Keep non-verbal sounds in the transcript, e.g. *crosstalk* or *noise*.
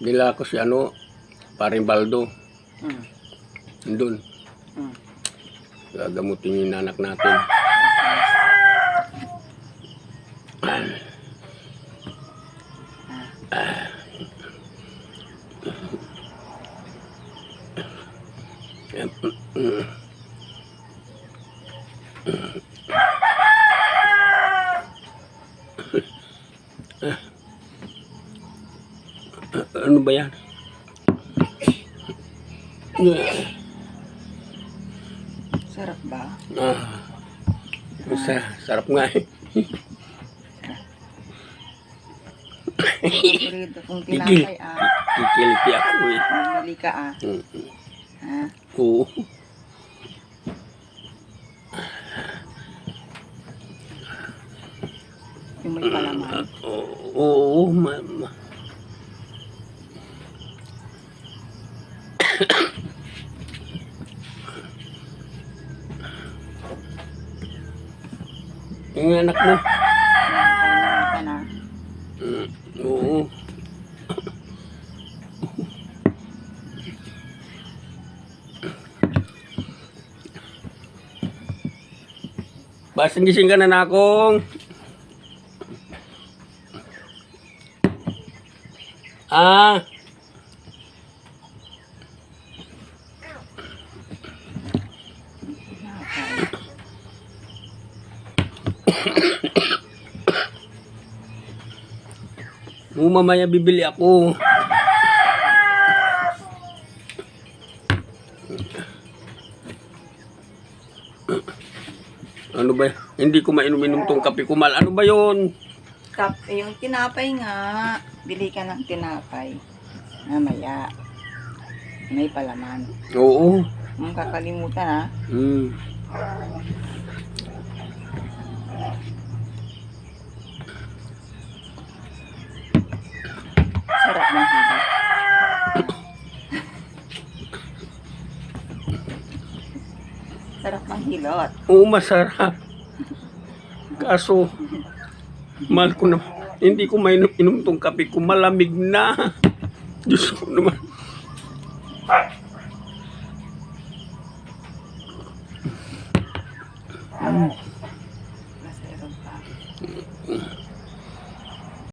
Dila ko si ano, paring Baldo. Mm. Doon. Mm. Gagamutin yung anak natin. *clears throat* Ano ba yan? Sarap ba? Ah, sa, sarap nga eh. Paborito kong tinapay ah. Kikiliti ako eh. Mamili ka ah. Mm, Ha? Oo. Yung may palaman. Oo, oo, ma, ma. Yung anak mo. Na. Oo. Basing gising ka na na akong. Ah. Oo, mamaya bibili ako. Ano ba? Hindi ko mainom-inom tong kape kumal. Ano ba yon? Kap, eh, yung tinapay nga. Bili ka ng tinapay. Mamaya. May palaman. Oo. Huwag kakalimutan ah. Hmm. Sarap ng hilo. Sarap ng hilot. Oo, masarap. Kaso, mahal ko na. Hindi ko mainom-inom tong kape ko. Malamig na. Diyos ko naman. Mm.